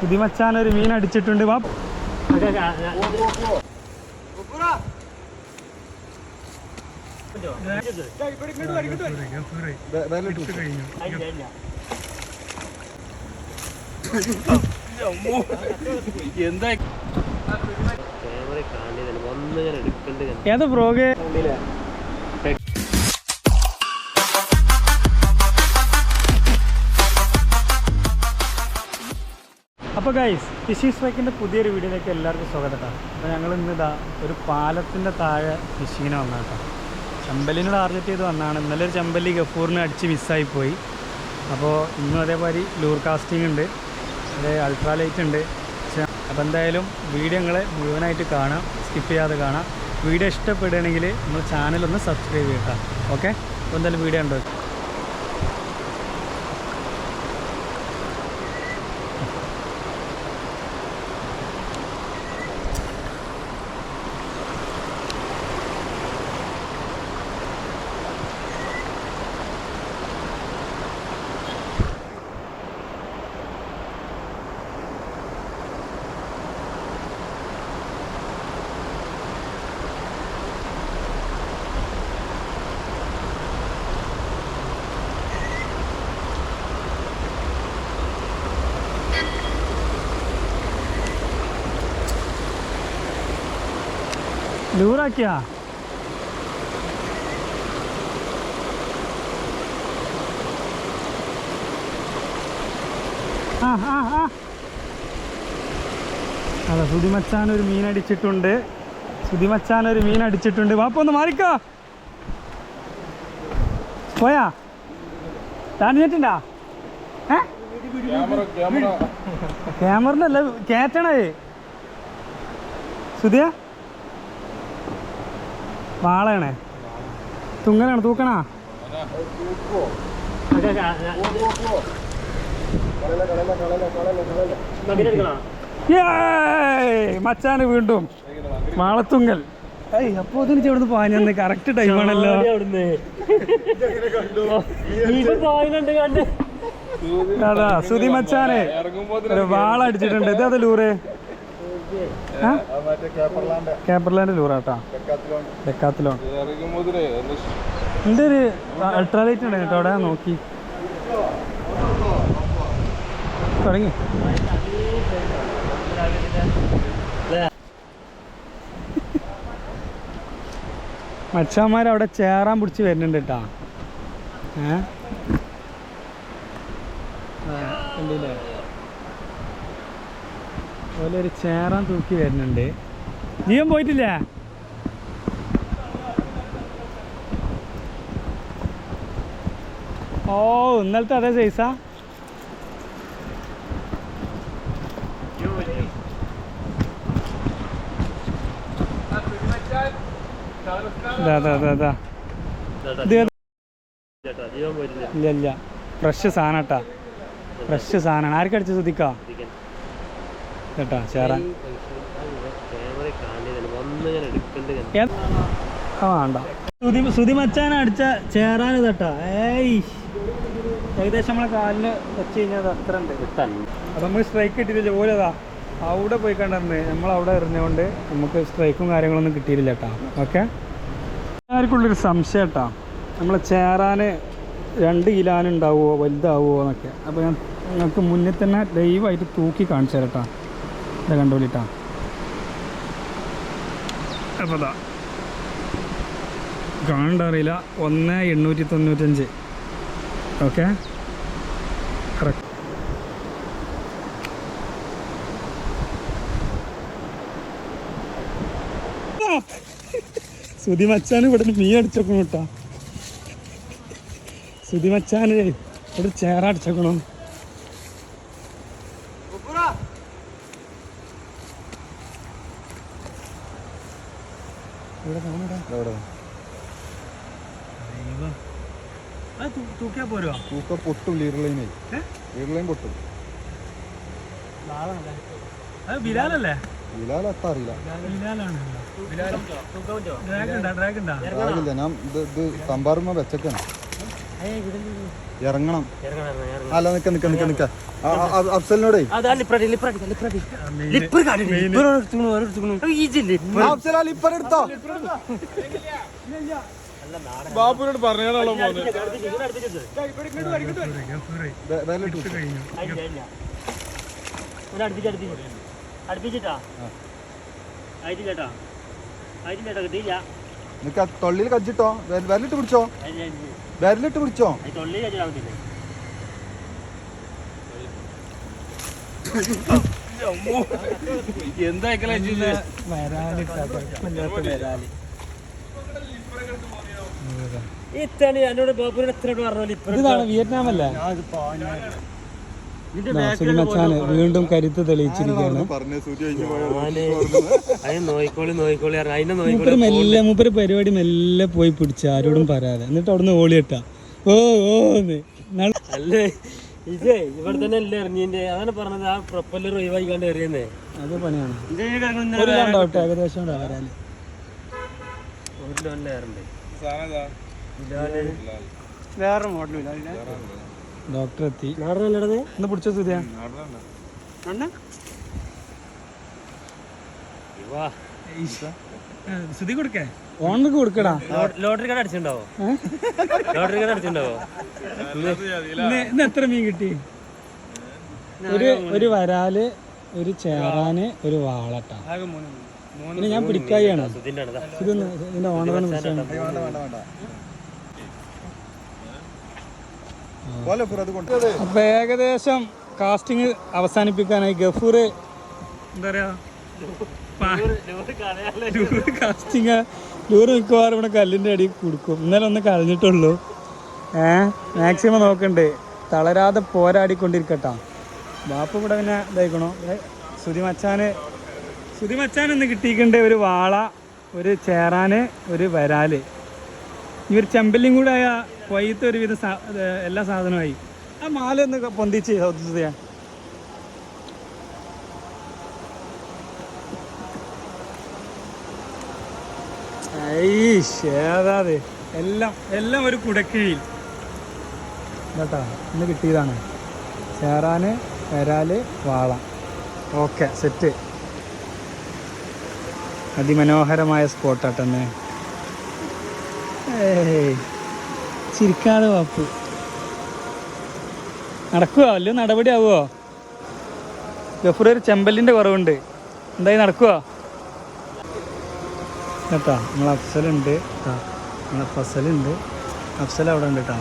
സുധി മച്ചാൻ ഒരു മീൻ അടിച്ചിട്ടുണ്ട് വാ. എന്താ ഏതാ കാണില്ല ഒന്നിങ്ങനെ എടുക്കണ്ട് ഏത് പ്രോഗ് അപ്പോൾ ഗൈസ് ഫിഷി സ്ട്രൈക്കിന്റെ പുതിയൊരു വീഡിയോയിലേക്ക് എല്ലാവർക്കും സ്വാഗതം കേട്ടോ അപ്പോൾ ഞങ്ങൾ ഇന്നിതാ ഒരു പാലത്തിന്റെ താഴെ ഫിഷിങ്ങിന് വന്ന കേട്ടോ ചെമ്പലിന് ടാർഗറ്റ് ചെയ്ത് വന്നതാണ് ഇന്നലെ ഒരു ചെമ്പല്ലി ഗഫൂറിന് അടിച്ച് മിസ്സായി പോയി. അപ്പോൾ ഇന്നും അതേമാതിരി ലൂർ കാസ്റ്റിംഗ് ഉണ്ട്. അതേ അൾട്രാ ലൈറ്റ് ഉണ്ട് അപ്പോൾ എന്തായാലും വീഡിയോ നിങ്ങൾ മുഴുവനായിട്ട് കാണാം. സ്കിപ്പ് ചെയ്യാതെ കാണാം. വീഡിയോ ഇഷ്ടപ്പെടുകയാണെങ്കിൽ നമ്മൾ ചാനലൊന്ന് സബ്സ്ക്രൈബ് ചെയ്യട്ടോ ഓക്കെ അപ്പോൾ എന്തായാലും വീഡിയോ ഉണ്ടോ ലൂറാക്കിയാ ആ ആ ആ. അതെ സുതിമച്ചാൻ ഒരു മീൻ അടിച്ചിട്ടുണ്ട്. സുതിമച്ചാൻ ഒരു മീൻ അടിച്ചിട്ടുണ്ട്. വാപ്പ ഒന്ന് മാറിക്കോ. പോയാ? താനിഞ്ഞിട്ടുണ്ടാ ഏ? അല്ല കേറ്റണേ സുതിയ വാളയാണേ? തുങ്ങനാണ് തൂക്കണാ? മച്ചാണ് മച്ചാന് വീണ്ടും. മാളത്തുങ്കൽ അപ്പോ ഇതിന് ചെവിടുന്ന് പാഞ്ഞന്ന് കറക്റ്റ് ടൈമാണല്ലോ അതാ സുതി മച്ചാനെ. ഒരു വാള അടിച്ചിട്ടുണ്ട് ഇത് അത് ലൂറ്? ആ? കേപ്പർലാൻഡ് ലൂറാട്ടാ. ഡെക്കാത്തിലോൺ എന്റെ ഒരു അൾട്രാലൈറ്റ് ഉണ്ട് കേട്ടോ അവിടെ നോക്കി. തുടങ്ങി. മച്ചാന്മാരവിടെ ചേറാൻ പിടിച്ച് വരുന്നുണ്ട് കേട്ടാ ഏ? കണ്ടില്ലേ? ഒരു ചേറാൻ തൂക്കി വരുന്നുണ്ട്. ജീവൻ പോയിട്ടില്ല? ഓ ഇന്നലത്തെ അതേ സൈസാ ഇല്ല ഇല്ല. ഫ്രഷ് സാധനം കേട്ടാ. ഫ്രഷ് സാധനമാണ്. ആർക്കടിച്ച് ശ്രദ്ധിക്കാ കേട്ടാ? ആ വേണ്ട. ശ്രുതി ശ്രുതി മച്ചാൻ അടിച്ച ചേറാൻ തട്ടാ ഏയ്. ഏകദേശം നമ്മളെ കാലിന് വെച്ച് കഴിഞ്ഞാൽ അത് അത്ര ഉണ്ട്. നമുക്ക് സ്ട്രൈക്ക് കിട്ടിയില്ല ഓലതാ അവിടെ പോയി കണ്ടിരുന്നത് നമ്മൾ അവിടെ എറിഞ്ഞുകൊണ്ട് നമുക്ക് സ്ട്രൈക്കും കാര്യങ്ങളൊന്നും കിട്ടിയില്ല കേട്ടോ. ഓക്കെ ആർക്കുള്ളൊരു സംശയം കേട്ടോ? നമ്മൾ ചേറാൻ രണ്ട് കിലാനുണ്ടാവുമോ വലുതാവുമോ എന്നൊക്കെ. അപ്പോൾ ഞാൻ നിങ്ങൾക്ക് മുന്നിൽ തന്നെ ലൈവായിട്ട് തൂക്കി കാണിച്ചു തരാം കേട്ടോ. ഇത് കണ്ടോളിട്ടാ അപ്പോൾ ഇതാ കാണണ്ടറിയില്ല ഒന്ന് എണ്ണൂറ്റി തൊണ്ണൂറ്റഞ്ച്. ഓക്കെ? കറക്റ്റ് സുതി മച്ചാൻ ഇവിടെ നീ മീൻ അടിച്ചേക്കണം കേട്ടോ. സുതി മച്ചാന് ഇവിടെ ചേറ അടിച്ചേക്കണം. തൂക്കിയാ പോരുവാ തൂക്ക പൊട്ടും ലീർലൈനെ ഏ? ലീർലൈൻ പൊട്ടും. അത് ബിലാലല്ലേ? ബിലാൽ അത്ത അറിയില്ല. ബിലാലാണ്. ഡ്രാഗ് ഉണ്ടാ? ഡ്രാഗ് ഉണ്ടാ? അറിയില്ല ഞാൻ ഇത് ഇത് സംഭാറുമ്പോ വെച്ചേക്കാണ്. ഇറങ്ങണം. അല്ല നിക്ക നിക്ക നിക്ക നിക്ക. അഫ്സലിനോടെ. ലിപ്പർ കാട്ടി എടുത്തോ? ബാബുനോട് പറഞ്ഞാണല്ലോ. അടുപ്പിച്ചിട്ടാ? ആയിട്ടില്ലേട്ടാ ആയിട്ടില്ലേട്ടാ കിട്ടിയില്ല. നിക്ക തൊള്ളിയിൽ കജ്ജിട്ടോ? വിരലിട്ട് പിടിച്ചോ? വിരലിട്ട് പിടിച്ചോ? എന്താ ഇത്താണ് എന്നോട് ബാബുവിനോട് എത്ര പറഞ്ഞോളി ഇതാണ് വിയറ്റ്നാം അല്ലേ സുനിമച്ചാന് വീണ്ടും കരുത്ത് തെളിയിച്ചിരിക്കുകയാണ്. മൂപ്പര് മെല്ലെ മൂപ്പര് പരിപാടി മെല്ലെ പോയി പിടിച്ച ആരോടും പറയാതെ. എന്നിട്ട് അവിടുന്ന് ഓളിയിട്ട ഓ ഓ അല്ലേ ഇതേ ഇവിടെ തന്നെ അല്ലേ എറിഞ്ഞിന്റെ അതാണ് പറഞ്ഞത് ആ പ്രൊപ്പല്ലർ ഒഴിവാക്കിക്കാണ്ട് എറിയുന്നേ അത് പണിയാണ്. ഏകദേശം ഒരു വേറെ മോഡലും ഡോക്ടർ എത്തി നാടനല്ലടത് ഒന്ന് പിടിച്ചോ സുധിയ സുധി കൊടുക്കേ? ഓണർക്ക് കൊടുക്കടാ. ലോട്ടറി കാർഡ് അടിച്ചിട്ടുണ്ടാവോ? ലോട്ടറി കാർഡ് അടിച്ചിട്ടുണ്ടാവോ? ഇന്ന് ഇന്ന് എത്ര മീൻ കിട്ടി? ഒരു ഒരു വരാൽ ഒരു ചേറാന് ഒരു വാളട്ട. പിന്നെ ഞാൻ പിടിക്കായാണ് ഇതിന്റെ ആണതാ ഇതൊന്ന് ഇതിന്റെ ഓണറാണ് വിളിച്ചാണ് അപ്പൊ ഏകദേശം കാസ്റ്റിംഗ് അവസാനിപ്പിക്കാനായി ഗഫൂർ എന്താ പറയാ? ലൂറ് കാസ്റ്റിംഗ് ലൂറ് മിക്കവാറും ഇവിടെ കല്ലിന്റെ അടിയിൽ കൊടുക്കും. ഇന്നലെ ഒന്ന് കളഞ്ഞിട്ടുള്ളൂ. ഏ? മാക്സിമം നോക്കണ്ടേ. തളരാതെ പോരാടിക്കൊണ്ടിരിക്കട്ടാ. ബാപ്പ ഇവിടെ പിന്നെ ഇതായിക്കണോ. ശ്രുതി മച്ചാന് ശ്രുതി മച്ചാൻ ഒന്ന് കിട്ടിയിട്ടുണ്ട് ഒരു വാള ഒരു ചേറാന് ഒരു വരാൽ. ഈ ഒരു ചെമ്പല്ലിയും കൂടെ ആയ വൈകിട്ട് ഒരുവിധം എല്ലാ സാധനമായി ആ മാല ഒന്ന് പൊന്തിച്ച് ഏതാത് എല്ലാം എല്ലാം ഒരു കുടക്കീഴിൽ. കേട്ടാ ഇന്ന് കിട്ടിയതാണ്. ചേറാന് വരാൽ വാള. Okay set. അതിമനോഹരമായ സ്പോട്ടാട്ടെന്നെ ചിരിക്കാതെ വാപ്പ്. നടക്കുവോ? വല്ല നടപടി ആവുമോ ഗഫൂർ ഒരു ചെമ്പല്ലിന്റെ കുറവുണ്ട്. എന്തായി നടക്കുവോ? കേട്ടോ നമ്മളെ അഫ്സലുണ്ട്. കേട്ടോ നമ്മളെ ഫസലുണ്ട് അഫ്സൽ അവിടെ ഉണ്ട് കേട്ടോ.